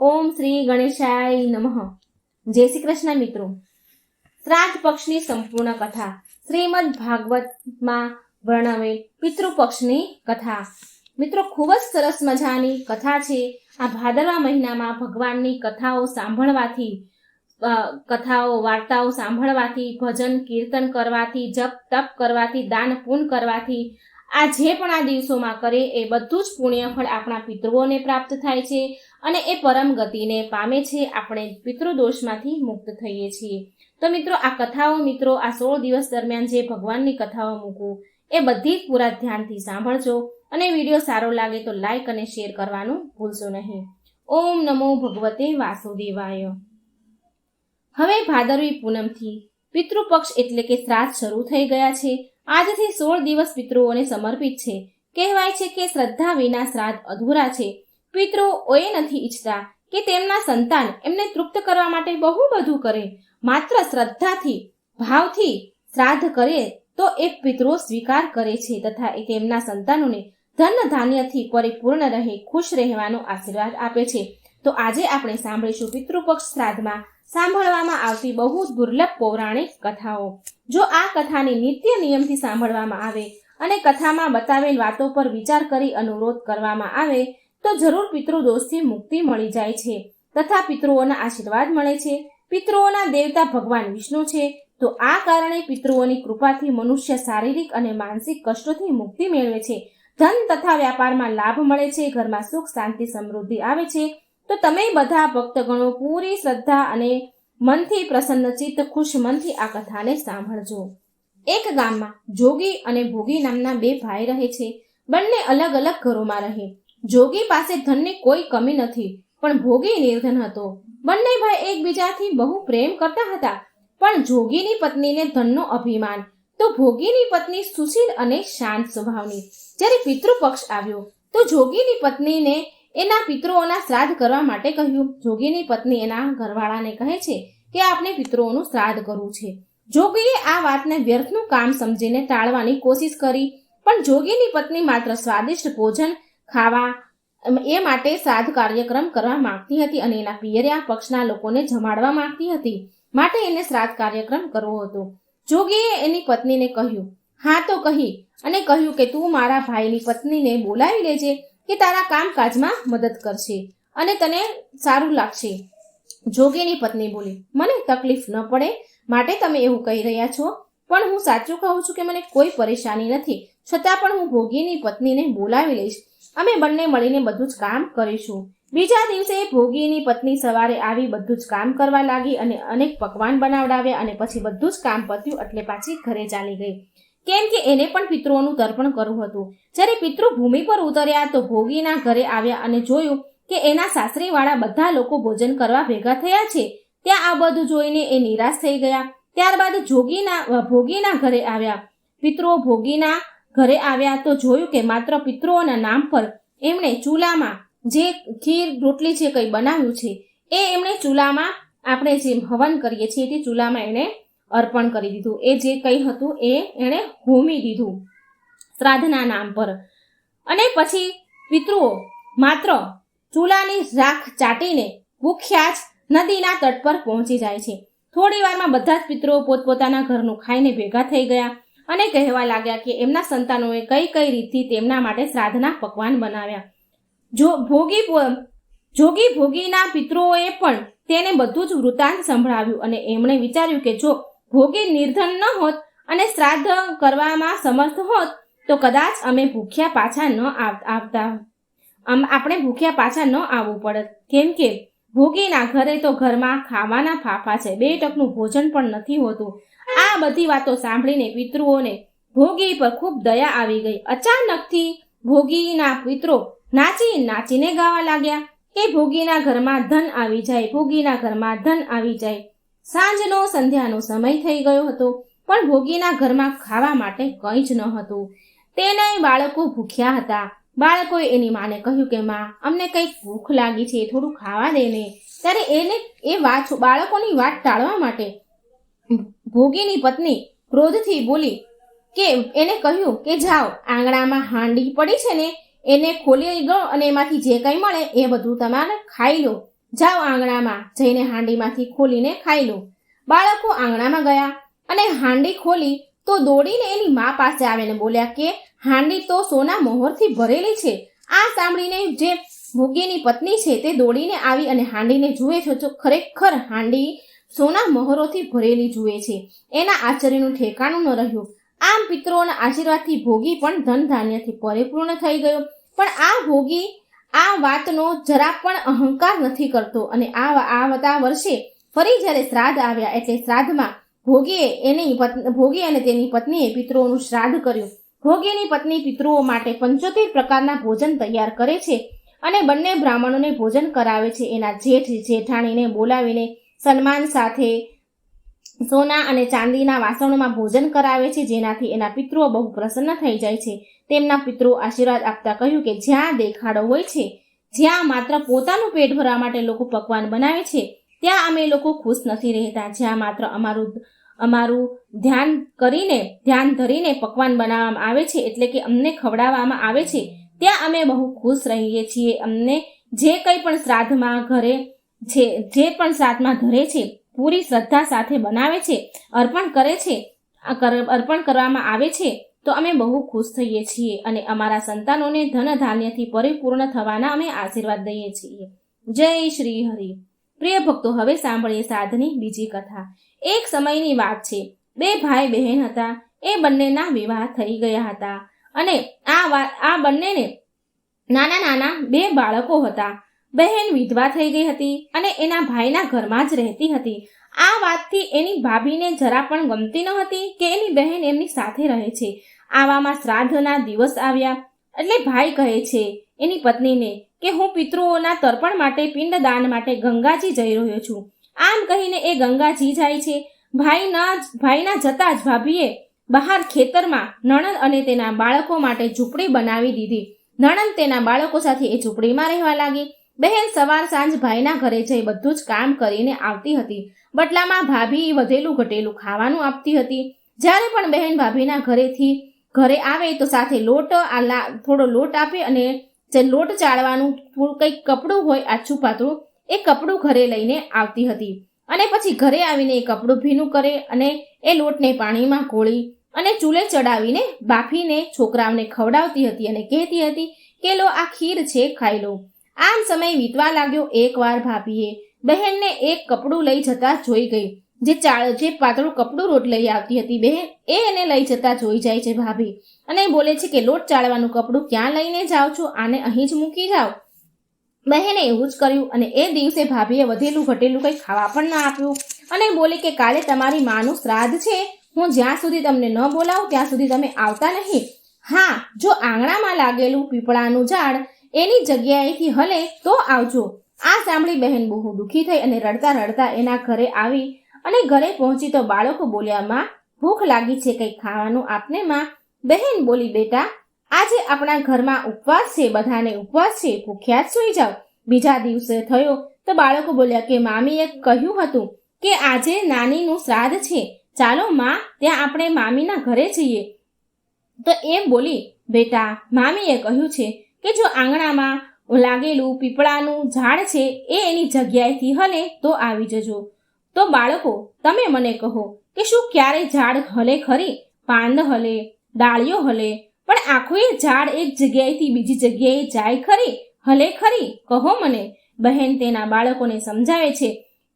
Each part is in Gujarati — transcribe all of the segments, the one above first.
ઓમ શ્રી ગણેશાય નમઃ. જય શ્રી કૃષ્ણ મિત્રો. શ્રાદ્ધ પક્ષની સંપૂર્ણ કથા. શ્રીમદ ભાગવતમાં વર્ણવેલ પિતૃપક્ષની કથા. મિત્રો, ખૂબ જ સરસ મજાની કથા છે. આ ભાદરવા મહિનામાં ભગવાનની કથાઓ સાંભળવાથી કથાઓ, વાર્તાઓ સાંભળવાથી, ભજન, કીર્તન કરવાથી, જપ, તપ કરવાથી, દાન, પૂન કરવાથી, આ જે પણ આ દિવસોમાં કરે, એ બધું જ પુણ્યફળ આપણા પિતૃઓને પ્રાપ્ત થાય છે. અને એ પરમ ગતિને પામે છે આપણે પિતૃદોષમાંથી મુક્ત થઈએ છીએ. તો મિત્રો, આ કથાઓ મિત્રો, આ સોળ દિવસ દરમિયાન જે ભગવાનની કથાઓ મૂકું, એ બધી જ પૂરા ધ્યાનથી સાંભળજો અને વીડિયો સારો લાગે તો લાઈક અને શેર કરવાનું ભૂલશો નહીં. ઓમ નમો ભગવતે વાસુદેવાય. હવે ભાદરવી પૂનમથી પિતૃપક્ષ એટલે કે શ્રાદ્ધ શરૂ થઈ ગયા છે. આજથી સોળ દિવસ પિતૃઓને સમર્પિત છે. કહેવાય છે કે શ્રદ્ધા વિના શ્રાદ્ધ અધૂરા છે. પિતૃઓ એ નથી ઈચ્છતા કે તેમના સંતાન એમને તૃપ્ત કરવા માટે બહુ બધું કરે. માત્ર શ્રદ્ધાથી, ભાવથી શ્રાદ્ધ કરે તો એ પિતૃઓ સ્વીકાર કરે છે તથા એ તેમના સંતાનોને ધન ધાન્યથી પરિપૂર્ણ રહે, ખુશ રહેવાનો આશીર્વાદ આપે છે. તો આજે આપણે સાંભળીશું પિતૃપક્ષ શ્રાદ્ધમાં સાંભળવામાં આવતી બહુ દુર્લભ પૌરાણિક કથાઓ. જો આ કથાને નિત્ય નિયમથી સાંભળવામાં આવે અને કથામાં બતાવેલ વાતો પર વિચાર કરી અનુરોધ કરવામાં આવે તો જરૂર પિતૃ દોષથી મુક્તિ મળી જાય છે. તથા પિતૃઓના આશીર્વાદ મળે છે. પિતૃઓના દેવતા ભગવાન વિષ્ણુ છે. તો આ કારણે પિતૃઓની કૃપાથી મનુષ્ય શારીરિક અને માનસિક કષ્ટોથી મુક્તિ મેળવે છે. ધન તથા વ્યાપારમાં લાભ મળે છે. ઘરમાં સુખ, શાંતિ, સમૃદ્ધિ આવે છે. તો તમે બધા ભક્તગણો પૂરી શ્રદ્ધા અને મનથી પ્રસન્ન ચિત્ત, ખુશ મનથી આ કથાને સાંભળજો. એક ગામમાં જોગી અને ભોગી નામના બે ભાઈ રહે છે. બંને અલગ અલગ ઘરોમાં રહે. જોગી પાસે ધનની કોઈ કમી નથી, પણ ભોગી નિર્ધન હતો. બંને ભાઈ એકબીજાથી બહુ પ્રેમ કરતા હતા, પણ જોગીની પત્નીને ધનનો અભિમાન. તો ભોગીની પત્ની સુશીલ અને શાંત સ્વભાવની. જ્યારે પિતૃપક્ષ આવ્યો, તો જોગીની પત્નીને એના પિતૃઓના શ્રાદ્ધ કરવા માટે કહ્યું. જોગીની પત્ની એના ઘરવાળાને કહે છે કે આપણે પિતૃઓનું શ્રાદ્ધ કરવું છે. જોગીએ આ વાતને વ્યર્થનું કામ સમજીને ટાળવાની કોશિશ કરી, પણ જોગીની પત્ની માત્ર સ્વાદિષ્ટ ભોજન ખાવા. એ માટે શ્રાદ્ધ કાર્યક્રમ કરવા માંગતી હતી અને એના પિયરિયા પક્ષના લોકોને જમાડવા માંગતી હતી. માટે એને શ્રાદ્ધ કાર્યક્રમ કરવો હતો. જોગીએ એની પત્નીને કહ્યું, હા તો કહી. અને કહ્યું કે, તું મારા ભાઈની પત્નીને બોલાવી લેજે કે તારા કામકાજમાં મદદ કરશે અને તને સારું લાગશે. જોગીની પત્ની બોલી, મને તકલીફ ન પડે. માટે તમે એવું કહી રહ્યા છો. પણ હું સાચું કહું છું કે મને કોઈ પરેશાની નથી. છતાં પણ હું ભોગીની પત્નીને બોલાવી લઈશ. અમે બંને મળીને બધું જ કામ કરીશું. બીજા દિવસે ભોગીની પત્ની સવારે આવી બધું જ કામ કરવા લાગી અને અનેક પકવાન બનાવડાવ્યા અને પછી બધું જ કામ પત્યું એટલે પાછી ઘરે ચાલી ગઈ. કેમ કે એને પણ પિતૃઓનું તર્પણ કરવું હતું. જ્યારે પિતૃ ભૂમિ પર ઉતર્યા તો ભોગીના ઘરે આવ્યા અને જોયું કે એના સાસરીવાળા બધા લોકો ભોજન કરવા ભેગા થયા છે. ત્યાં આ બધું જોઈને એ નિરાશ થઈ ગયા. ત્યારબાદ જોગીના ભોગીના ઘરે આવ્યા. પિતૃઓ ભોગીના ઘરે આવ્યા તો જોયું કે માત્ર પિતૃઓના નામ પર એમણે ચૂલામાં જે ખીર, રોટલી છે કંઈ બનાવ્યું છે, એ એમણે ચૂલામાં આપણે જે હવન કરીએ છીએ તે ચૂલામાં એણે અર્પણ કરી દીધું. એ જે કંઈ હતું એ એણે હોમી દીધું શ્રાદ્ધના નામ પર. અને પછી પિતૃઓ માત્ર ચૂલાની રાખ ચાટીને ભૂખ્યા જ નદીના તટ પર પહોંચી જાય છે. થોડી વારમાં બધા જ પિતૃઓ પોતપોતાના ઘરનું ખાઈને ભેગા થઈ ગયા. અને કહેવા લાગ્યા કે એમના સંતાનોએ કઈ કઈ રીતથી તેમના માટે શ્રાદ્ધના પકવાન બનાવ્યા. જો ભોગી જોગી ભોગીના પિતૃઓએ પણ તેને બધું જ વૃતાંત સંભળાવ્યું અને એમણે વિચાર્યું કે જો ભોગી નિર્ધન ન હોત અને શ્રાદ્ધ કરવામાં સમર્થ હોત, તો કદાચ અમે ભૂખ્યા પાછા ન આવ- આવતા. આપણે ભૂખ્યા પાછા ન આવવું પડત કેમ કે ભોગીના ઘરે તો ઘરમાં ખાવાના ફાફા છે. બે ટકનું ભોજન પણ નથી હોતું. આ બધી વાતો સાંભળીને પિતૃઓને ભોગી પર ખૂબ દયા આવી ગઈ. અચાનકથી ભોગીના પિતરો નાચી નાચીને ગાવા લાગ્યા કે ભોગીના ઘરમાં ધન આવી જાય, ભોગીના ઘરમાં ધન આવી જાય. સાંજનો સંધ્યાનો સમય થઈ ગયો હતો, પણ ભોગીના ઘરમાં ખાવા માટે કંઈ જ ન હતું. તેને બાળકો ભૂખ્યા હતા. બાળકોએ એની માને કહ્યું કે, માં, અમને કંઈક ભૂખ લાગી છે, થોડું ખાવા દે ને. ત્યારે એને એ વાત બાળકોની વાત ટાળવા માટે ભોગીની પત્ની ક્રોધથી બોલી કે એને કહ્યું કે જાઓ, આંગણામાં હાંડી પડી છે ને, એને ખોલી દો અને એમાંથી જે કંઈ મળે એ બધું તમારે ખાઈ લો. જાઓ આંગણામાં જઈને હાંડીમાંથી ખોલીને ખાઈ લો. બાળકો આંગણામાં ગયા અને હાંડી ખોલી તો દોડીને એની મા પાસે આવીને બોલ્યા કે, હાંડી તો સોના મોહરથી ભરેલી છે. આ સાંભળીને જે ભોગીની પત્ની છે તે દોડીને આવી અને હાંડીને જુએ છે ખરેખર હાંડી સોના મહોરોથી ભરેલી જુએ છે. એના આશ્ચર્યનું ઠેકાણું ન રહ્યું. આમ પિતૃઓના આશીર્વાદથી ભોગી પણ ધન ધાન્યથી પરિપૂર્ણ થઈ ગયો. પણ આ ભોગી આ વાતનો જરા પણ અહંકાર નથી કરતો અને આ આવતા વર્ષે ફરી જ્યારે શ્રાદ્ધ આવ્યા એટલે શ્રાદ્ધમાં ભોગીએ એની ભોગી અને તેની પત્નીએ પિતૃઓનું શ્રાદ્ધ કર્યું. ભોગીની પત્ની પિતૃઓ માટે પંચોતેર પ્રકારના ભોજન તૈયાર કરે છે અને બંને બ્રાહ્મણોને ભોજન કરાવે છે. એના જેઠ જેઠાણીને બોલાવીને સન્માન સાથે સોના અને ચાંદીના વાસણોમાં ભોજન કરાવે છે, જેનાથી એના પિતૃઓ બહુ પ્રસન્ન થઈ જાય છે. તેમના પિતૃઓ આશીર્વાદ આપતા કહ્યું કે જ્યાં દેખાડો હોય છે, જ્યાં માત્ર પોતાનું પેટ ભરવા માટે લોકો પકવાન બનાવે છે, ત્યાં અમે લોકો ખુશ નથી રહેતા. જ્યાં માત્ર અમારું અમારું ધ્યાન કરીને, ધ્યાન ધરીને પકવાન બનાવવામાં આવે છે, એટલે કે અમને ખવડાવવામાં આવે છે, ત્યાં અમે બહુ ખુશ રહીએ છીએ. અમને જે કંઈ પણ શ્રાદ્ધમાં, ઘરે છે જે પણ સાતમાં ધરે છે, પૂરી શ્રદ્ધા સાથે બનાવે છે, અર્પણ કરે છે અર્પણ કરવામાં આવે છે, તો અમે બહુ ખુશ થઈએ છીએ અને અમારા સંતાનોને ધન ધાન્યથી પરિપૂર્ણ થવાના અમે આશીર્વાદ દઈએ છીએ. જય શ્રી હરિ. પ્રિય ભક્તો, હવે સાંભળીએ સાધની બીજી કથા. એક સમયની વાત છે. બે ભાઈ બહેન હતા. એ બંનેના વિવાહ થઈ ગયા હતા. અને આ આ બંનેને નાના નાના બે બાળકો હતા. બહેન વિધવા થઈ ગઈ હતી અને એના ભાઈના ઘરમાં જ રહેતી હતી. આ વાતથી એની ભાભીને જરા પણ ગમતી ન હતી કે એની બહેન એમની સાથે રહે છે. આવામાં શ્રાદ્ધના દિવસ આવ્યા. એટલે ભાઈ કહે છે એની પત્નીને કે હું પિતૃઓના તર્પણ માટે પિંડદાન માટે ગંગાજી જઈ રહ્યો છું. આમ કહીને એ ગંગાજી જાય છે. ભાઈના ભાઈના જતા જ ભાભીએ બહાર ખેતરમાં નણંદ અને તેના બાળકો માટે ઝૂંપડી બનાવી દીધી. નણંદ તેના બાળકો સાથે એ ઝૂંપડીમાં રહેવા લાગી. બહેન સવાર સાંજ ભાઈના ઘરે જઈ બધું જ કામ કરીને આવતી હતી. બટલામાં ભાભી વધેલું ઘટેલું ખાવાનું આપતી હતી. જ્યારે પણ બહેન ભાભીના ઘરેથી ઘરે આવે તો સાથે લોટ, આ થોડો લોટ આપે અને જે લોટ ચાળવાનું થોડું કંઈક કપડું હોય, આછું પાતળું એ કપડું ઘરે લઈને આવતી હતી. અને પછી ઘરે આવીને એ કપડું ભીનું કરે અને એ લોટને પાણીમાં ઘોળી અને ચૂલે ચડાવીને બાફીને છોકરાઓને ખવડાવતી હતી અને કહેતી હતી કે, લો, આ ખીર છે, ખાઈ લો. આમ સમય વીતવા લાગ્યો. એકવાર ભાભીએ બહેનને એક કપડું લઈ જતા જોઈ ગઈ, જે ચાળ, જે પાતળું કપડું રોટ લઈ આવતી હતી. બહેન, એ એને લઈ જતા જોઈ જાય છે ભાભી અને બોલે છે કે, લોટ ચાળવાનું કપડું ક્યાં લઈને જાઓ છો? આને અહીં જ મૂકી જાઓ. બહેને એવું જ કર્યું અને એ દિવસે ભાભીએ વધેલું ઘટેલું કંઈ ખાવા પણ ના આપ્યું અને બોલી કે, કાલે તમારી માનું શ્રાદ્ધ છે. હું જ્યાં સુધી તમને ન બોલાવું, ત્યાં સુધી તમે આવતા નહીં. હા, જો આંગણામાં લાગેલું પીપળાનું ઝાડ એની જગ્યાએથી હલે તો આવજો. આ સાંભળી બહેન બહુ દુઃખી થઈ અને રડતા રડતા એના ઘરે આવી અને ઘરે પહોંચી તો બાળકો બોલ્યા, માં, ભૂખ લાગી છે કંઈ ખાવાનું આપને, માં? બહેન બોલી, બેટા, આજે આપણા ઘરમાં ઉપવાસ છે, બધાને ઉપવાસ છે, ભૂખ્યા જ સૂઈ જાઓ. બીજા દિવસે થયો તો બાળકો બોલ્યા કે, મામીએ કહ્યું હતું કે આજે નાનીનું શ્રાદ્ધ છે. ચાલો, માં, ત્યાં આપણે મામીના ઘરે જઈએ. તો એમ બોલી, બેટા, મામીએ કહ્યું છે કે જો આંગણામાં લાગેલું પીપળાનું ઝાડ છે એ એની જગ્યાએથી હલે તો આવી જજો. તો બાળકો, તમે મને કહો કે શું ક્યારે ઝાડ હલે ખરી? પાંદ હલે, ડાળીઓ હલે, પણ આખું એ ઝાડ એક જગ્યાએથી બીજી જગ્યાએ જાય ખરી? હલે ખરી? કહો મને. બહેન તેના બાળકોને સમજાવે છે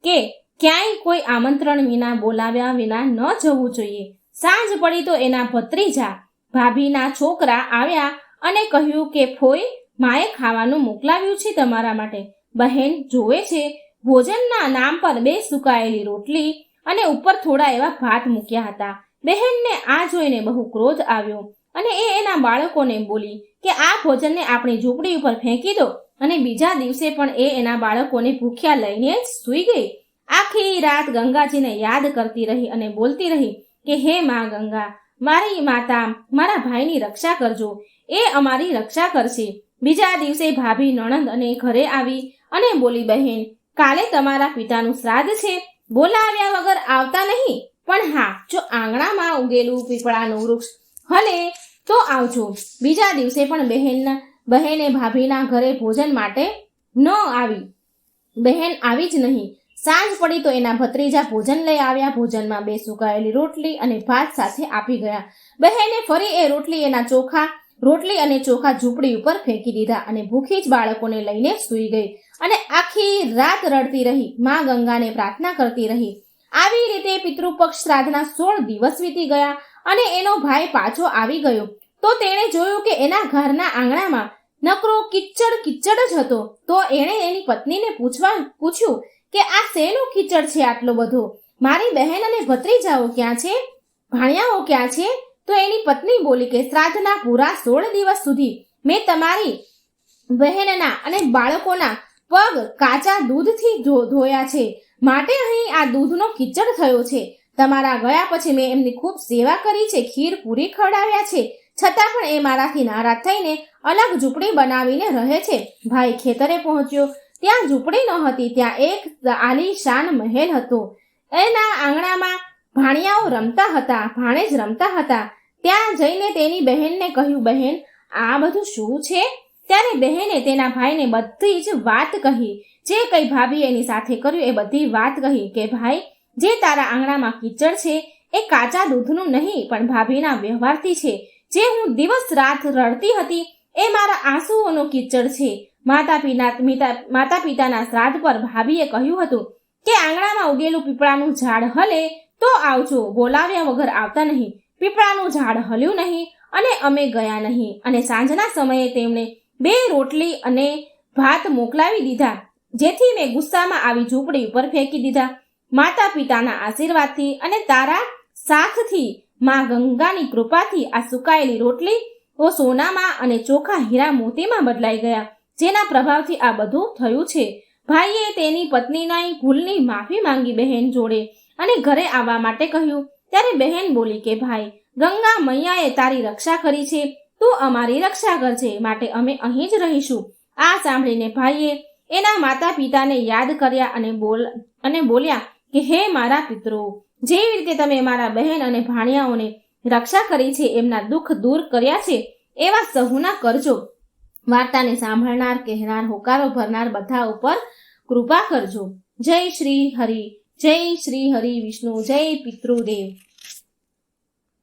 કે ક્યાંય કોઈ આમંત્રણ વિના બોલાવ્યા વિના ન જવું જોઈએ. સાંજ પડી તો એના ભત્રીજા, ભાભીના છોકરા આવ્યા અને કહ્યું કે, ફોઈ, માએ ખાવાનું મોકલાવ્યું છે તમારા માટે. બહેન જોવે છે, ભોજનના નામ પર બે સુકાયેલી રોટલી અને ઉપર થોડા એવા ભાત મૂક્યા હતા. બહેનને આ જોઈને બહુ ક્રોધ આવ્યો અને એ એના બાળકોને બોલી કે, આ ભોજનને આપણી ઝૂંપડી ઉપર ફેંકી દો. અને બીજા દિવસે પણ એ એના બાળકોને ભૂખ્યા લઈને જ સૂઈ ગઈ. આખી રાત ગંગાજીને યાદ કરતી રહી અને બોલતી રહી કે, હે મા ગંગા, મારી માતા, મારા ભાઈની રક્ષા કરજો. એ અમારી રક્ષા કરશે. બીજા દિવસે ભાભી નણંદ અને ઘરે આવી અને બોલી, બહેન, કાલે તમારા પિતાનું શ્રાદ્ધ છે. બોલાવ્યા વગર આવતા નહીં. પણ હા, જો આંગણામાં ઉગેલું પીપળાનું વૃક્ષ હલે, તો આવજો. બીજા દિવસે પણ બહેન, બહેને ભાભીના ઘરે ભોજન માટે ન આવી. બહેન આવી જ નહીં. સાંજ પડી તો એના ભત્રીજા ભોજન લઈ આવ્યા. ભોજનમાં બે સુકાયેલી રોટલી અને ભાત સાથે આપી ગયા. બહેને ફરી એ રોટલી એના ચોખા રોટલી અને ચોખા ઝૂંપડી ઉપર ફેંકી દીધા અને ભૂખી જ બાળકોને લઈને સૂઈ ગઈ અને આખી રાત રડતી રહી. માં ગંગાને પ્રાર્થના કરતી રહી. આવી રીતે પિતૃપક્ષ શ્રાદ્ધના સોળ દિવસ વીતી ગયા અને એનો ભાઈ પાછો આવી ગયો. તો તેણે જોયું કે એના ઘરના આંગણામાં નકરો કિચડ કિચડ જ હતો. તો એણે એની પત્નીને પૂછવા પૂછ્યું કે આ શેનો કિચડ છે આટલો બધો? મારી બહેન અને ભત્રીજાઓ ક્યાં છે? ભાણિયાઓ ક્યાં છે? તો એની પત્ની બોલી કે, શ્રાદ્ધના પૂરા સોળ દિવસ સુધી મેં તમારી બહેનના અને બાળકોના પગ કાચા દૂધથી ધોયા છે. માટે અહીં આ દૂધનો કિચડ થયો છે. તમારા ગયા પછી મેં એમની ખૂબ સેવા કરી છે. ખીર પૂરી ખવડાવ્યા છે. છતાં પણ એ મારાથી નારાજ થઈને અલગ ઝૂંપડી બનાવીને રહે છે. ભાઈ ખેતરે પહોંચ્યો. ત્યાં ઝૂંપડી નહોતી. ત્યાં એક આલીશાન મહેલ હતો. એના આંગણામાં ભાણિયાઓ રમતા હતા ભાણેજ રમતા હતા. ત્યાં જઈને તેની બહેનને કહ્યું, બહેન, આ બધું શું છે? ત્યારે બહેને તેના ભાઈને બધી જ વાત કહી. જે કંઈ ભાભી એની સાથે કર્યું એ બધી વાત કહી કે, ભાઈ, જે તારા આંગણામાં કીચડ છે એ કાચા દૂધનું નહીં, પણ ભાભીના વ્યવહારથી છે. જે હું દિવસ રાત રડતી હતી એ મારા આંસુઓનો કીચડ છે. માતા પિતા માતા પિતાના શ્રાદ્ધ પર ભાભીએ કહ્યું હતું કે, આંગણામાં ઉગેલું પીપળાનું ઝાડ હલે તો આવજો, બોલાવ્યા વગર આવતા નહીં. પીપળાનું ઝાડ હલ્યું નહીં અને અમે ગયા નહીં. અને સાંજના સમયે તેમણે બે રોટલી અને ભાત મોકલાવી દીધા, જેથી મેં ગુસ્સામાં આવી ઝૂંપડી ઉપર ફેંકી દીધા. માતા પિતાના આશીર્વાદથી અને તારા સાથથી, માં ગંગાની કૃપાથી આ સુકાયેલી રોટલી ઓ સોનામાં અને ચોખા હીરા મોતીમાં બદલાઈ ગયા, જેના પ્રભાવથી આ બધું થયું છે. ભાઈએ તેની પત્નીના ભૂલની માફી માંગી બહેન જોડે. અને ઘરે આવવા માટે કહ્યું, ત્યારે બહેન બોલી કે, ભાઈ, ગંગા મૈયાએ તારી રક્ષા કરી છે. તું અમારી રક્ષા કરજે. માટે અમે અહીં જ રહીશું. આ સાંભળીને ભાઈએ એના માતા પિતાને યાદ કર્યા અને બોલ, અને બોલ્યા કે, હે મારા પિતરો, જેવી રીતે તમે મારા બહેન અને ભાણિયાઓને રક્ષા કરી છે, એમના દુઃખ દૂર કર્યા છે, એવા સહુના કરજો. વાર્તાને સાંભળનાર, કહેનાર, હોકારો ભરનાર બધા ઉપર કૃપા કરજો. જય શ્રી હરિ જય શ્રી હરિ વિષ્ણુ, જય પિતૃદેવ.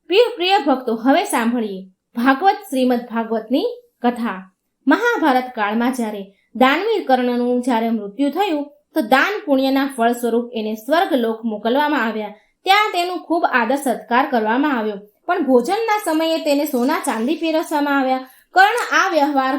પ્રિય પ્રિય ભક્તો, હવે સાંભળીએ ભાગવત શ્રીમદ ભાગવતની કથા. મહાભારત કાળમાં જ્યારે દાનવીર કર્ણનું જ્યારે મૃત્યુ થયું, તો દાન પુણ્યના ફળ સ્વરૂપ એને સ્વર્ગ લોક મોકલવામાં આવ્યા. ત્યાં તેનું ખૂબ આદર સત્કાર કરવામાં આવ્યો. પણ ભોજનના સમયે તેને સોના ચાંદી પીરસવામાં આવ્યા. કર્ણ આ વ્યવહાર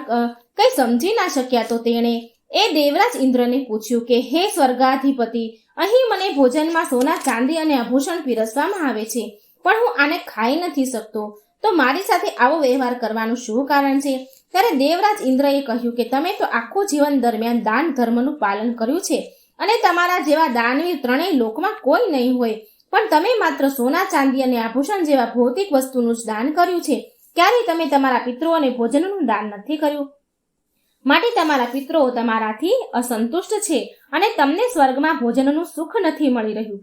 કંઈ સમજી ના શક્યા તો તેણે એ દેવરાજ ઇન્દ્રને પૂછ્યું કે, હે સ્વર્ગાધિપતિ, અહીં મને ભોજનમાં સોના, ચાંદી અને આભૂષણ પીરસવામાં આવે છે, પણ હું આને ખાઈ નથી શકતો. તો મારી સાથે આવો વ્યવહાર કરવાનું શું કારણ છે? ત્યારે દેવરાજ ઇન્દ્રએ કહ્યું કે, તમે તો આખું જીવન દરમિયાન દાન ધર્મનું પાલન કર્યું છે અને તમારા જેવા દાનવીર ત્રણેય લોકમાં કોઈ નહીં હોય. પણ તમે માત્ર સોના, ચાંદી અને આભૂષણ જેવા ભૌતિક વસ્તુનું જ દાન કર્યું છે. ક્યારેય તમે તમારા પિતૃઓને ભોજનનું દાન નથી કર્યું. માટે તમારા પિતરો તમારાથી અસંતુષ્ટ છે અને તમને સ્વર્ગમાં ભોજનનું સુખ નથી મળી રહ્યું.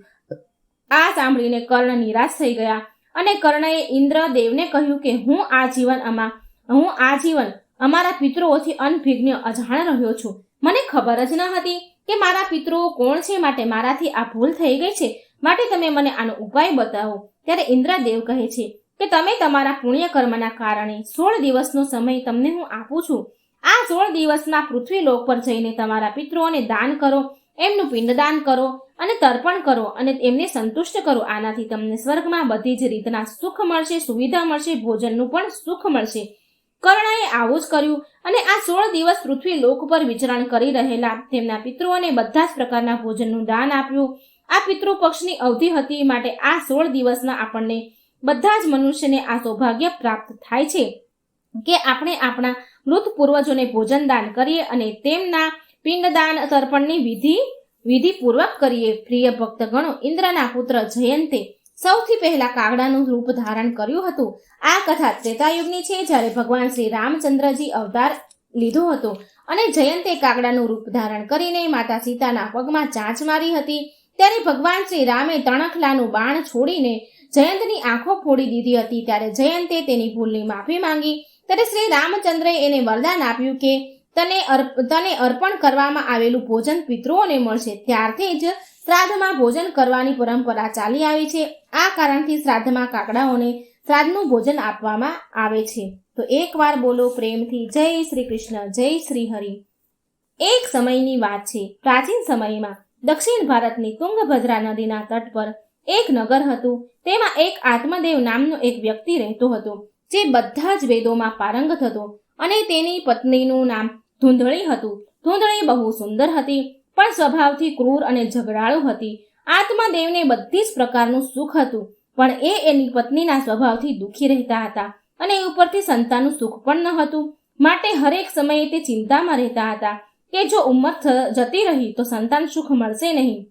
આ સાંભળીને કર્ણ નિરાશ થઈ ગયા અને કર્ણએ ઇન્દ્રદેવને કહ્યું કે હું આ જીવન અમા, હું આ જીવન અમારા પિતૃઓથી અનભિજ્ઞ અજાણ રહ્યો છું. મને ખબર જ ન હતી કે મારા પિતૃઓ કોણ છે માટે મારાથી આ ભૂલ થઈ ગઈ છે. માટે તમે મને આનો ઉપાય બતાવો. ત્યારે ઇન્દ્રદેવ કહે છે કે તમે તમારા પુણ્ય કર્મના કારણે સોળ દિવસનો સમય તમને હું આપું છું. આ સોળ દિવસમાં પૃથ્વી લોક પર જઈને તમારા પિતૃઓને દાન કરો, એમનું પિંડદાન કરો અને તર્પણ કરો અને એમને સંતુષ્ટ કરો. આનાથી તમને સ્વર્ગમાં બધી જ રીતના સુખ મળશે, સુવિધા મળશે, ભોજનનું પણ સુખ મળશે. કર્ણએ આવું જ કર્યું અને આ સોળ દિવસ પૃથ્વી લોક પર વિચરણ કરી રહેલા તેમના પિતૃઓને બધા જ પ્રકારના ભોજનનું દાન આપ્યું. આ પિતૃ પક્ષની અવધિ હતી માટે આ સોળ દિવસના આપણને બધા જ મનુષ્યને આ સૌભાગ્ય પ્રાપ્ત થાય છે કે આપણે આપણા મૃત પૂર્વજોને ભોજન દાન કરીએ અને તેમના પિંડદાન તર્પણની વિધિ, વિધિપૂર્વક કરીએ. પ્રિય ભક્તગણો, ઇન્દ્રના પુત્ર જયંતે સૌથી પહેલા કાગડાનું રૂપ ધારણ કર્યું હતું. આ કથા ત્રેતાયુગની છે, જ્યારે ભગવાન શ્રી રામચંદ્રજી અવતાર લીધો હતો અને જયંતે કાગડાનું રૂપ ધારણ કરીને માતા સીતાના પગમાં ચાંચ મારી હતી. ત્યારે ભગવાન શ્રી રામે તણખલાનું બાણ છોડીને જયંતની આંખો ફોડી દીધી હતી. ત્યારે જયંતે તેની ભૂલની માફી માંગી. ત્યારે શ્રી રામચંદ્રએ એને વરદાન આપ્યું કે તને તને અર્પણ કરવામાં આવેલું ભોજન પિતૃઓને મળશે. ત્યારથી જ શ્રાદ્ધમાં ભોજન કરવાની પરંપરા ચાલી આવી છે. આ કારણથી શ્રાદ્ધમાં કાકડાઓને શ્રાદ્ધનું ભોજન આપવામાં આવે છે. તો એકવાર બોલો પ્રેમથી, જય શ્રી કૃષ્ણ, જય શ્રી હરિ. એક સમયની વાત છે. પ્રાચીન સમયમાં દક્ષિણ ભારતની તુંગભદ્રા નદીના તટ પર એક નગર હતું. તેમાં એક આત્મદેવ નામનો એક વ્યક્તિ રહેતો હતો. જે બધા જ વેદોમાં પારંગત હતો અને તેની પત્નીનું નામ ધૂંધળી હતું. ધૂંધળી બહુ સુંદર હતી, પણ સ્વભાવથી ક્રૂર અને ઝઘડાળુ હતી. આત્મદેવને બધી જ પ્રકારનું સુખ હતું, પણ એ એની પત્નીના સ્વભાવથી દુઃખી રહેતા હતા અને ઉપરથી સંતાનનું સુખ પણ ન હતું. માટે હરેક સમયે તે ચિંતામાં રહેતા હતા કે જો ઉંમર જતી રહી તો સંતાન સુખ મળશે નહીં.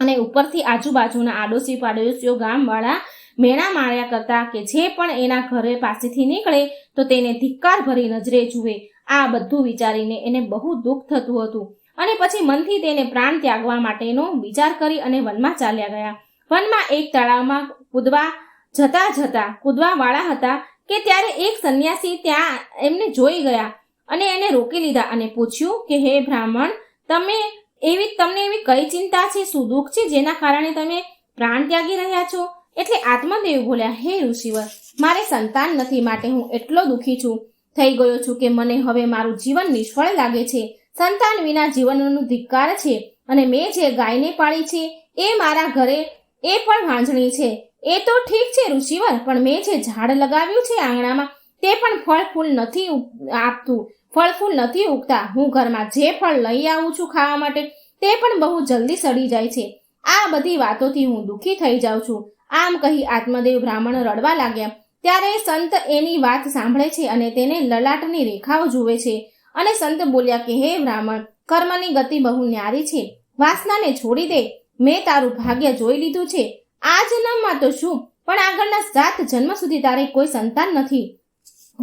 અને ઉપરથી આજુબાજુના આડોશી પાડોશીઓ ગામવાળા મેણા માળ્યા કરતા કે જે પણ એના ઘરે પાસેથી નીકળે તો તેને ધિક્કાર ભરી નજરે જુએ. આ બધું વિચારીને એને બહુ દુઃખ થતું હતું. અને પછી મનથી તેને પ્રાણ ત્યાગવા માટેનો વિચાર કરી અને વનમાં ચાલ્યા ગયા. વનમાં એક તળાવમાં કૂદવા જતા જતા, કૂદવા વાળા હતા કે ત્યારે એક સંન્યાસી ત્યાં એમને જોઈ ગયા અને એને રોકી લીધા અને પૂછ્યું કે, હે બ્રાહ્મણ, તમે એવી, તમને એવી કઈ ચિંતા છે? શું દુઃખ છે? જેના કારણે તમે પ્રાણ ત્યાગી રહ્યા છો? એટલે આત્મદેવ બોલ્યા, હે ઋષિવર, મારે સંતાન નથી, માટે હું એટલો દુઃખી છું. થઈ ગયો છું કે મને હવે મારું જીવન નિષ્ફળ લાગે છે. સંતાન વિના જીવનનું ધિક્કાર છે અને મેં જે ગાયને પાળી છે, એ મારા ઘરે એ પણ વાંજણી છે. એ તો ઠીક છે ઋષિવર, પણ મેં જે ઝાડ લગાવ્યું છે આંગણામાં, તે પણ ફળ ફૂલ નથી આપતું. ફળ ફૂલ નથી ઉગતા. હું ઘરમાં જે ફળ લઈ આવું છું ખાવા માટે, તે પણ બહુ જલ્દી સડી જાય છે. આ બધી વાતોથી હું દુઃખી થઈ જાઉં છું. આમ કહી આત્મદેવ બ્રાહ્મણ રડવા લાગ્યા. ત્યારે સંત એની વાત સાંભળે છે અને તેને લલાટની રેખાઓ જુએ છે. અને સંત બોલ્યા કે, હે બ્રાહ્મણ, કર્મની ગતિ બહુ ન્યારી છે. વાસનાને છોડી દે. મેં તારું ભાગ્ય જોઈ લીધું છે. આ જન્મમાં તો શું? પણ આગળના સાત જન્મ સુધી તારે કોઈ સંતાન નથી.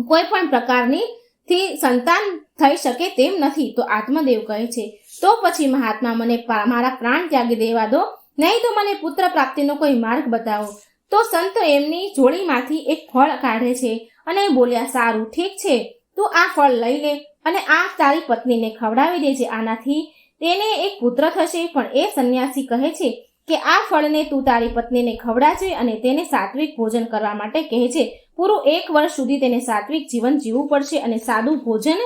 કોઈ પણ પ્રકારની થી સંતાન થઈ શકે તેમ નથી. તો આત્મદેવ કહે છે, તો પછી મહાત્મા મને મારા પ્રાણ ત્યાગી દેવા દો. નહીં તો મને પુત્ર પ્રાપ્તિનો કોઈ માર્ગ બતાવો. તો સંત એમની જોડીમાંથી એક ફળ કાઢે છે અને બોલ્યા, સારું, ઠીક છે. તું આ ફળ લઈ લે અને આ તારી પત્નીને ખવડાવી દેજે. આનાથી તેને એક પુત્ર થશે. પણ એ સંન્યાસી કહે છે કે, આ ફળને તું તારી પત્નીને ખવડાવજે અને તેને સાત્વિક ભોજન કરવા માટે કહે છે. પૂરું એક વર્ષ સુધી તેને સાત્વિક જીવન જીવવું પડશે અને સાદું ભોજન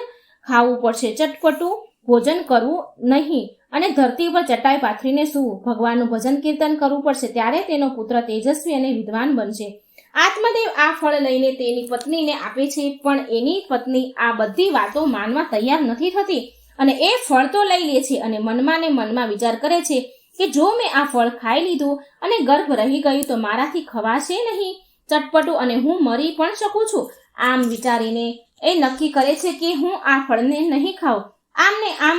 ખાવું પડશે. ચટપટું ભોજન કરવું નહીં. અને ધરતી પર ચટાઈ પાથરીને સૂવું. ભગવાનનું ભજન કીર્તન કરવું પડશે ત્યારે તેનો પુત્ર તેજસ્વી અને વિદ્વાન બનશે. આત્મદેવ આ ફળ લઈને તેની પત્નીને આપે છે, પણ એની પત્ની આ બધી વાતો માનવા તૈયાર નથી થતી. અને એ ફળ તો લઈ લે છે અને મનમાં ને મનમાં વિચાર કરે છે કે જો મેં આ ફળ ખાઈ લીધું અને ગર્ભ રહી ગયું તો મારાથી ખવાશે નહીં. ચટપટું અને હું મરી પણ શકું છું. આમ વિચારીને એ નક્કી કરે છે કે હું આ ફળને નહીં ખાઉં. આમ ને આમ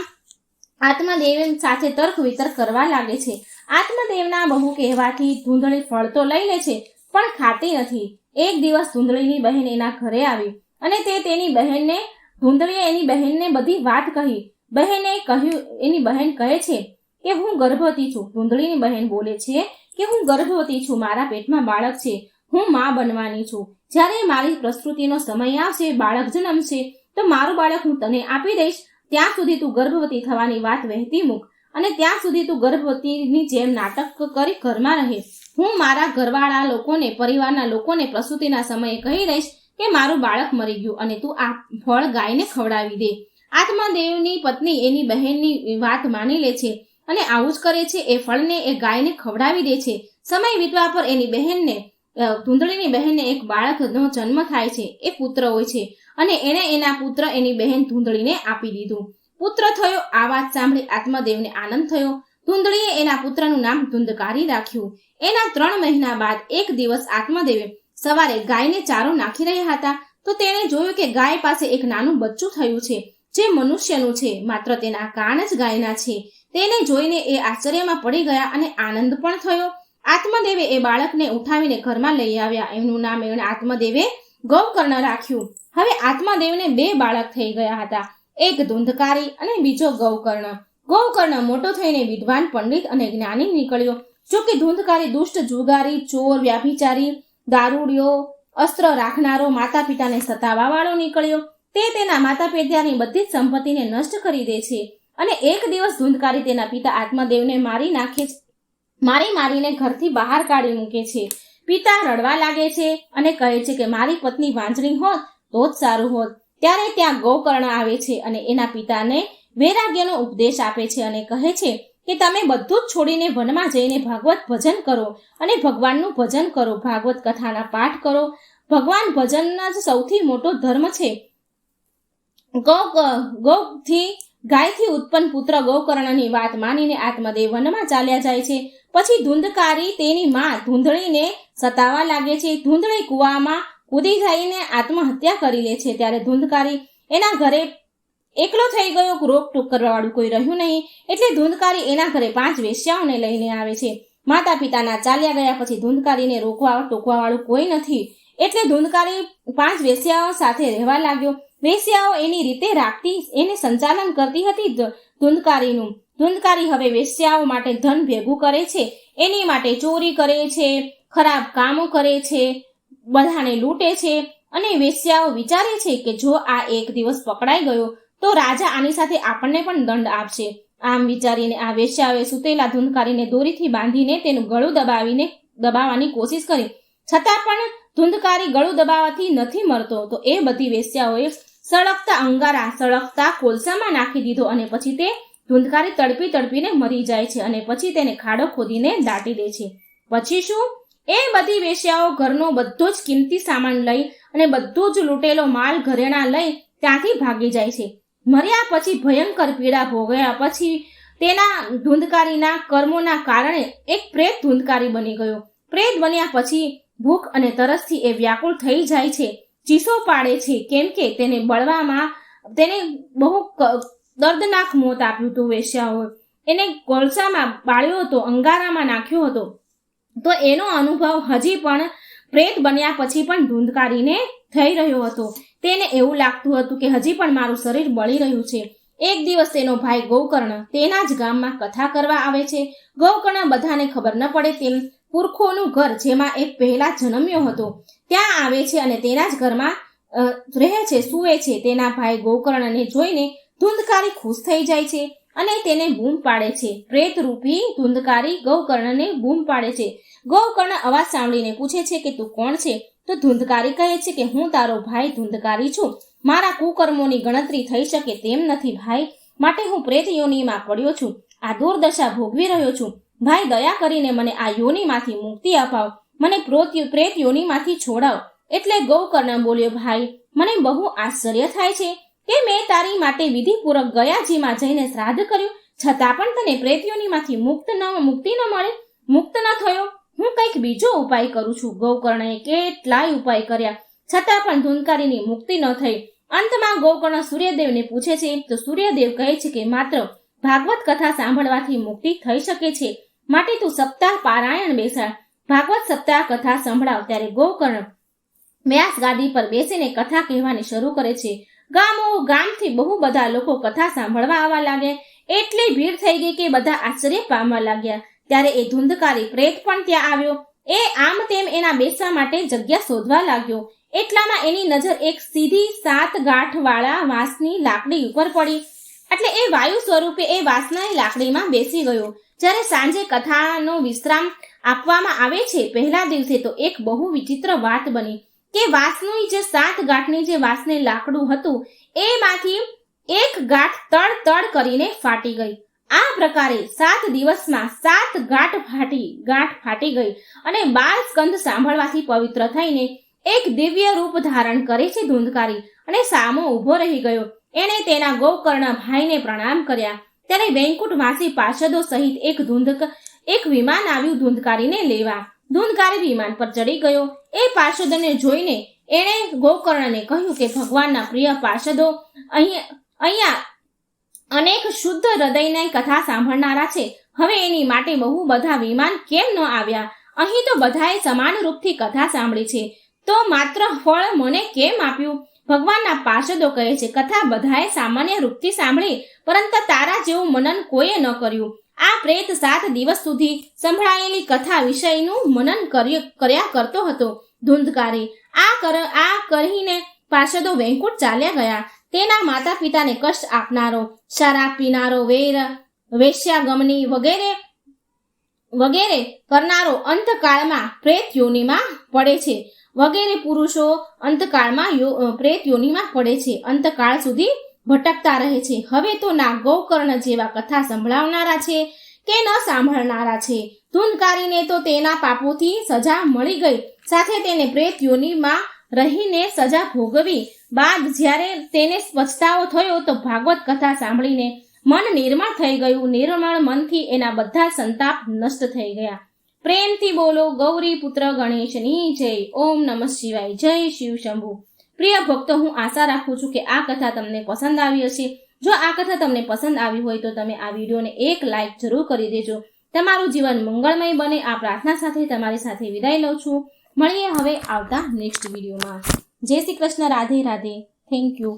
આત્મદેવ સાથે તર્ક વિતર્ક કરવા લાગે છે. આત્મદેવના બહુ કહેવાથી ધૂંધળી ફળ તો લઈ લે છે, પણ ખાતી નથી. એક દિવસ ધૂંધળીની બહેન એના ઘરે આવી અને તે તેની બહેનને, ધૂંધળીએ એની બહેનને બધી વાત કહી. બહેને કહ્યું, એની બહેન કહે છે કે હું ગર્ભવતી છું. ધૂંધળીની બહેન બોલે છે કે હું ગર્ભવતી છું, મારા પેટમાં બાળક છે, હું માં બનવાની છું. જ્યારે મારી પ્રસ્તુતિનો સમય આવશે, બાળક જન્મશે, તો મારું બાળક હું તને આપી દઈશ. ત્યાં સુધી તું ગર્ભવતી થવાની વાત વહેતી મૂક અને ત્યાં સુધી તું ગર્ભવતીની જેમ નાટક કરી ઘરમાં રહે. હું મારા ઘરવાળા લોકોને, પરિવારના લોકોને પ્રસૂતિના સમયે કહી દઈશ કે મારું બાળક મરી ગયું અને તું આ ફળ ગાયને ખવડાવી દે. આત્માદેવની પત્ની એની બહેનની વાત માની લે છે અને આવું જ કરે છે. એ ફળને એ ગાયને ખવડાવી દે છે. સમય વીતવા પર એની બહેનને ધૂંધળીની બહેનને એક બાળકનો જન્મ થાય છે, એ પુત્ર હોય છે. અને એણે એના પુત્ર, એની બહેન ધૂંધળીને આપી દીધું. પુત્ર થયો, આ વાત સાંભળી આત્મદેવને આનંદ થયો. ધૂંધળીએ એના પુત્રનું નામ ધૂંધકારી રાખ્યું. એના ત્રણ મહિના બાદ એક દિવસ આત્મદેવે સવારે ગાયને ચારો નાખી રહ્યા હતા. તો તેણે જોયું કે ગાય પાસે એક નાનું બચ્ચું થયું છે, જે મનુષ્યનું છે, માત્ર તેના કાન જ ગાયના છે. તેને જોઈને એ આશ્ચર્યમાં પડી ગયા અને આનંદ પણ થયો. આત્મદેવે એ બાળકને ઉઠાવીને ઘરમાં લઈ આવ્યા. એમનું નામ એમણે આત્મદેવે ગૌકર્ણ રાખ્યું. હવે આત્મદેવને બે બાળક થઈ ગયા હતા. એક ધુંધકારી અને બીજો ગૌકર્ણ. ગૌકર્ણ મોટો થઈને વિદ્વાન, પંડિત અને જ્ઞાની નીકળ્યો. જો કે ધુંધકારી દુષ્ટ, જુગારી, ચોર, વ્યાભિચારી, દારૂડિયો, અસ્ત્ર રાખનારો માતા પિતાને સતાવા વાળો નીકળ્યો. તે તેના માતા પિતાની બધી જ સંપત્તિને નષ્ટ કરી દે છે. અને એક દિવસ ધૂંધકારી તેના પિતા આત્મદેવને મારી નાખે છે. મારી મારીને ઘરથી બહાર કાઢી મૂકે છે. પિતા રડવા લાગે છે અને કહે છે કે મારી પત્ની વાંજણી હોત તો જ સારું હોત. ત્યારે ત્યાં ગૌકર્ણ આવે છે અને એના પિતાને વૈરાગ્યનો ઉપદેશ આપે છે અને કહે છે કે તમે બધું જ છોડીને વનમાં જઈને ભાગવત ભજન કરો અને ભગવાનનું ભજન કરો, ભાગવત કથાના પાઠ કરો. ભગવાન ભજનના જ સૌથી મોટો ધર્મ છે. ગૌ ગૌથી ગાયથી ઉત્પન્ન પુત્ર ગૌકર્ણની વાત માનીને આત્મદેવ વનમાં ચાલ્યા જાય છે. પછી ધૂંધકારી તેની માં ધૂંધળીને સતાવા લાગે છે. ધૂંધળી કૂવામાં કૂદી જઈને આત્મહત્યા કરી લે છે. ત્યારે ધૂંધકારી એના ઘરે એકલો થઈ ગયો. રોક ટોક કરવાવાળું કોઈ રહ્યું નહીં. એટલે ધૂંધકારી એના ઘરે પાંચ વેશ્યાઓને લઈને આવે છે. માતા પિતાના ચાલ્યા ગયા પછી ધૂંધકારીને રોકવા ટોકવાવાળું કોઈ નથી. એટલે ધૂંધકારી પાંચ વેશ્યાઓ સાથે રહેવા લાગ્યો. વેશ્યાઓ એની રીતે રાખતી, એને સંચાલન કરતી હતી ધૂંધકારીનું. ધૂંધકારી હવે વેશ્યાઓ માટે ધન ભેગું કરે છે. એની માટે ચોરી કરે છે, ખરાબ કામો કરે છે, બધાને લૂંટે છે. અને વેશ્યાઓ વિચારે છે કે જો આ એક દિવસ પકડાઈ ગયો, તો રાજા આની સાથે આપણને પણ દંડ આપશે. આમ વિચારીને આ વેશ્યાઓએ સુતેલા ધૂંધકારીને દોરીથી બાંધીને તેનું ગળું દબાવીને દબાવવાની કોશિશ કરી. છતાં પણ ધૂંધકારી ગળું દબાવવાથી નથી મરતો, તો એ બધી વેશ્યાઓએ સળગતા અંગારા, સળગતા કોલસામાં નાખી દીધો અને પછી તે ધૂંધકારી તડપી તડપીને મરી જાય છે અને પછી તેને ખાડો ખોદીને દાટી દે છે. પછી શું? એ બધી વેશ્યાઓ ઘરનો બધો જ કિંમતી સામાન લઈ અને બધો જ લૂંટેલો માલ ઘરેણા લઈ ત્યાંથી ભાગી જાય છે. મર્યા પછી ભયંકર પીડા ભોગવ્યા પછી તેના ધૂંધકારીના કર્મોના કારણે એક પ્રેત ધૂંધકારી બની ગયો. પ્રેત બન્યા પછી ભૂખ અને તરસથી એ વ્યાકુળ થઈ જાય છે. ચીસો પાડે છે, કેમ કે તેને બળવામાં તેને બહુ દર્દનાક મોત આપ્યું હતું વેશ્યાઓએ. એને કોલસામાં બાળ્યો હતો, અંગારામાં નાખ્યો હતો. તો એનો અનુભવ હજી પણ પ્રેત બન્યા પછી પણ ધૂંધકારીને થઈ રહ્યો હતો. તેને એવું લાગતું હતું કે હજી પણ મારું શરીર બળી રહ્યું છે. એક દિવસ તેનો ભાઈ ગૌકર્ણ તેના જ ગામમાં કથા કરવા આવે છે. ગૌકર્ણ બધાને ખબર ન પડે તેમ પુરખોનું ઘર જેમાં એક પહેલા જન્મ્યો હતો. ત્યાં આવે છે અને તેના જ ઘરમાં રહે છે, સૂવે છે. તેના ભાઈ ગોકર્ણને જોઈને ધૂંધકારી ખુશ થઈ જાય છે અને તેને બૂમ પાડે છે. પ્રેત રૂપી ધૂંધકારી ગૌકર્ણને બૂમ પાડે છે. ગૌકર્ણ અવાજ સાંભળીને પૂછે છે કે તું કોણ છે? તો ધૂંધકારી કહે છે કે હું તારો ભાઈ ધૂંધકારી છું. મારા કુકર્મોની ગણતરી થઈ શકે તેમ નથી ભાઈ. માટે હું પ્રેત યોનીમાં પડ્યો છું. આ દુર્દશા ભોગવી રહ્યો છું. ભાઈ, દયા કરીને મને આ યોનીમાંથી મુક્તિ અપાવ. મને પ્રેત યોનીમાંથી છોડાવ. એટલે ગૌકર્ણ બોલ્યો, ભાઈ, મને બહુ આશ્ચર્ય થાય છે. કે મેં તારી માટે વિધિપૂર્વક ગયાજીમાં જઈને શ્રાદ્ધ કર્યું, છતાં પણ તને પ્રેતિઓનીમાંથી મુક્ત ન, મુક્તિ ન મળે. મુક્ત ન થયો. હું કંઈક બીજો ઉપાય કરું છું. ગૌકર્ણએ કેટલાય ઉપાય કર્યા. છતાં પણ ધૂનકારીની મુક્તિ ન થઈ. અંતમાં ગૌકર્ણ સૂર્યદેવને પૂછે છે, તો સૂર્યદેવ કહે છે કે માત્ર ભાગવત કથા સાંભળવાથી મુક્તિ થઈ શકે છે. માટે તું સપ્તાહ પારાયણ બેસાડ. ભાગવત સપ્તાહ કથા સંભળાવ. ત્યારે ગોકર્ણ વ્યાસ ગાદી પર બેસીને કથા કહેવાની શરૂ કરે છે. ગામો ગામથી બહુ બધા લોકો કથા સાંભળવા આવવા લાગે એટલી ભીડ થઈ ગઈ કે બધા આશ્ચર્ય પામવા લાગ્યા. ત્યારે એ ધુંધકારી પ્રેત પણ ત્યાં આવ્યો. એ આમ તેમ એના બેસવા માટે જગ્યા શોધવા લાગ્યો. એટલામાં એની નજર એક સીધી સાત ગાંઠવાળા વાંસની લાકડી ઉપર પડી. એટલે એ વાયુ સ્વરૂપે એ વાંસના લાકડીમાં બેસી ગયો. જ્યારે સાંજે કથાનો વિશ્રામ આપવામાં આવે છે પહેલા દિવસે તો એક બહુ વિચિત્ર વાત બની. કે વાંસનું જે સાત ગાંઠની જે વાંસને લાકડું હતું, એમાંથી એક ગાંઠ તડ તડ કરીને ફાટી ગઈ. આ પ્રકારે સાત દિવસમાં સાત ગાંઠ ફાટી ગાંઠ ફાટી ગઈ અને બાર સ્કંદ સાંભળવાથી પવિત્ર થઈને એક દિવ્ય રૂપ ધારણ કરે છે ધૂંધકારી અને સામો ઊભો રહી ગયો. એણે તેના ગોકર્ણ ભાઈને પ્રણામ કર્યા. ત્યારે વેંકુટવાસી પાર્ષદો સહિત એક ધૂંધક, એક વિમાન આવ્યું ધૂંધકારીને લેવા. ધૂંધકારી વિમાન પર ચડી ગયો. એ પાર્ષદોને જોઈને એણે ગોકર્ણને કહ્યું કે, ભગવાનના પ્રિય પાર્ષદો, અહીં, અહીંયા અનેક શુદ્ધ હૃદયની કથા સાંભળનારા છે. હવે એની માટે બહુ બધા વિમાન કેમ ન આવ્યા? અહીં તો બધાએ સમાન રૂપથી કથા સાંભળી છે. તો માત્ર ફળ મને કેમ આપ્યું? ભગવાનના પાર્ષદો કહે છે, કથા બધાએ સામાન્ય રૂપથી સાંભળી, પરંતુ તારા જેવું મનન કોઈએ ન કર્યું. આ પ્રેત સાત દિવસ સુધી સંભળાયેલી કથા વિષયનું મનન કર્ય- કરતો હતો. ધૂંધકારી આ કર, આ કહીને પાર્ષદો વેંકુટ ચાલ્યા ગયા. તેના માતા પિતાને કષ્ટ આપનારો, શરાબ પીનારો, વેર, વેશ્યાગમની વગેરે વગેરે કરનારો અંતકાળમાં પ્રેત યોનિમાં પડે છે. વગેરે પુરુષો અંતકાળમાં પ્રેત યોનિમાં પડે છે. અંતકાળ સુધી ભટકતા રહે છે. હવે તો ના ગૌકર્ણ જેવા કથા સંભળાવનારા છે કે ન સાંભળનારા છે. ધૂનકારીને તો તેના પાપોથી સજા મળી ગઈ. સાથે તેને પ્રેત યોનિમાં રહીને સજા ભોગવી. બાદ જ્યારે તેને પછતાવો થયો તો ભાગવત કથા સાંભળીને મન નિર્મળ થઈ ગયું. નિર્મળ મનથી એના બધા સંતાપ નષ્ટ થઈ ગયા. પ્રેમથી બોલો, ગૌરી પુત્ર ગણેશની જય. ઓમ નમઃ શિવાય. જય શિવ શંભુ. પ્રિય ભક્તો, હું આશા રાખું છું કે આ કથા તમને પસંદ આવી હશે. જો આ કથા તમને પસંદ આવી હોય તો તમે આ વિડીયોને એક લાઇક જરૂર કરી દેજો. તમારું જીવન મંગળમય બને. આ પ્રાર્થના સાથે તમારી સાથે વિદાય લઉં છું. મળીએ હવે આવતા નેક્સ્ટ વિડીયોમાં. જય શ્રી કૃષ્ણ. રાધે રાધે. Thank you